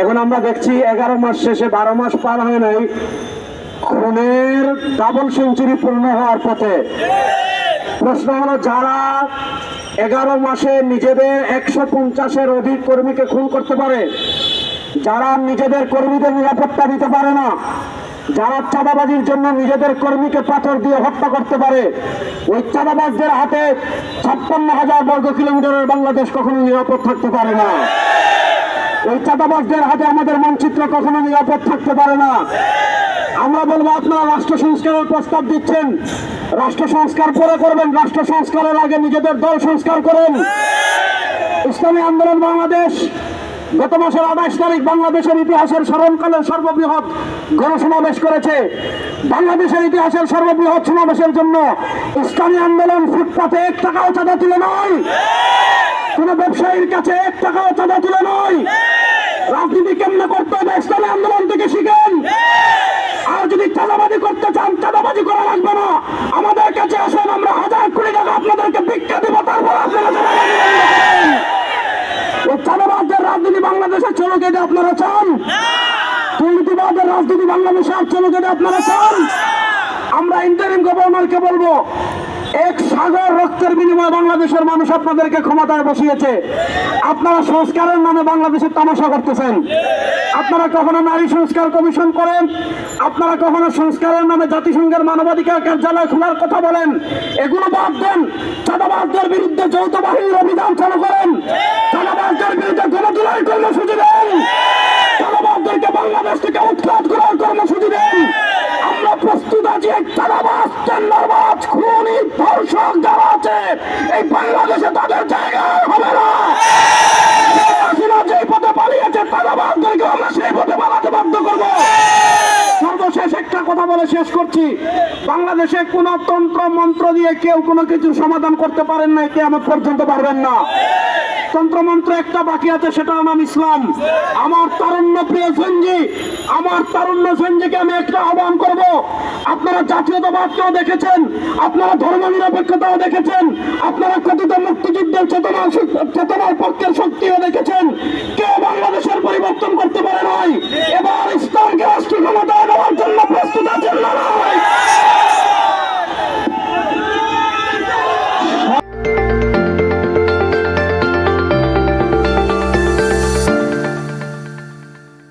এখন আমরা দেখছি এগারো মাস শেষে বারো মাস পার হয় নাই। খুনের ডাবল সেঞ্চুরি পূর্ণ হওয়ার পথে। প্রশ্ন হলো, যারা এগারো মাসে নিজেদের একশো পঞ্চাশের অধিক কর্মীকে খুন করতে পারে, যারা নিজেদের কর্মীদের নিরাপত্তা দিতে পারে না, যারা চাঁদাবাজির জন্য নিজেদের কর্মীকে পাথর দিয়ে হত্যা করতে পারে, ওই চাঁদাবাজদের হাতে ছাপ্পান্ন হাজার বর্গ কিলোমিটারের বাংলাদেশ কখনো নিরাপদ থাকতে পারে না। ওই চাঁদাবাজদের হাতে আমাদের মানচিত্র কখনো নিরাপদ থাকতে পারে না। আমরা বলব, আপনারা রাষ্ট্র সংস্কারের প্রস্তাব দিচ্ছেন। রাষ্ট্র সংস্কার পরে করবেন, রাষ্ট্র সংস্কারের আগে নিজেদের দল সংস্কার করেন। ইসলামী আন্দোলন বাংলাদেশ, গত মাসের আঠাশ তারিখ বাংলাদেশের ইতিহাসের স্মরণকালের সর্ববৃহৎ গণসমাবেশ করেছে। বাংলাদেশের ইতিহাসের সর্ববৃহৎ সমাবেশের জন্য ইসলামী আন্দোলন ফুটপাতে এক টাকাও চাঁদা তুলে নয় কোন ব্যবসায়ীর কাছে এক টাকাও চাঁদা তুলে নয়। রাজনীতি কেমনে করতে হবে? ইসলামী আন্দোলন থেকে শিখেন। আর যদি চাঁদাবাজি করতে চান চাঁদাবাজি করা লাগবে না। আমাদের কাছে আসেন আমরা হাজার কোটি টাকা আপনাদেরকে ভিক্ষা দিব তারপর আপনারা চাঁদাবাজদের রাজনীতি বাংলাদেশে চলুক এটা আপনারা চান? দুর্নীতিবাদের রাজনীতি বাংলাদেশে আর এটা আপনারা চান? আমরা ইন্টারিম গভর্নরকে বলব এক সাগর রক্তের বিনিময়ে বাংলাদেশের মানুষ আপনাদেরকে ক্ষমতায় বসিয়েছে। আপনারা সংস্কারের নামে বাংলাদেশের তামাশা করতেছেন। আপনারা কখনো নারী সংস্কার কমিশন করেন? আপনারা কখনো সংস্কারের নামে জাতিসংঘের মানবাধিকার কার্যালয় খোলার কথা বলেন? এগুলো বাদ দেন। চাঁদাবাজদের বিরুদ্ধে যৌথ বাহিনীর অভিযান চালু করেন। চাঁদাবাজদের বিরুদ্ধে গণতুলাই কর্মসূচি দেন। চাঁদাবাজদেরকে বাংলাদেশ থেকে উৎখাত করার কর্মসূচি দেন। আমরা প্রস্তুত আছি এক চাঁদাবাজ। টেন্ডারবাজ খুনি ধর্ষক যারা আছে, এই বাংলাদেশে তাদের জায়গা হবে না। যে পথে পালিয়েছে, তারা বাদদেরকে আমরা সেই পথে পালাতে বাধ্য করব। সর্বশেষ একটা কথা বলে শেষ করছি। বাংলাদেশে কোন তন্ত্র, মন্ত্র দিয়ে কেউ কোনো কিছু সমাধান করতে পারেন না কে আমার পর্যন্ত পারবেন না। তন্ত্রমন্ত্র একটা বাকি আছে সেটার নাম ইসলাম। আমার তারুণ্য প্রিয় সঞ্জি, আমার তারুণ্য সঞ্জিকে আমি একটা আহ্বান করব। আপনারা জাতীয়তাবাদকেও দেখেছেন, আপনারা ধর্ম নিরপেক্ষতাও দেখেছেন, আপনারা কথিত মুক্তিযুদ্ধের চেতনা চেতনার পক্ষের শক্তিও দেখেছেন। কেউ বাংলাদেশের পরিবর্তন করতে পারে নাই।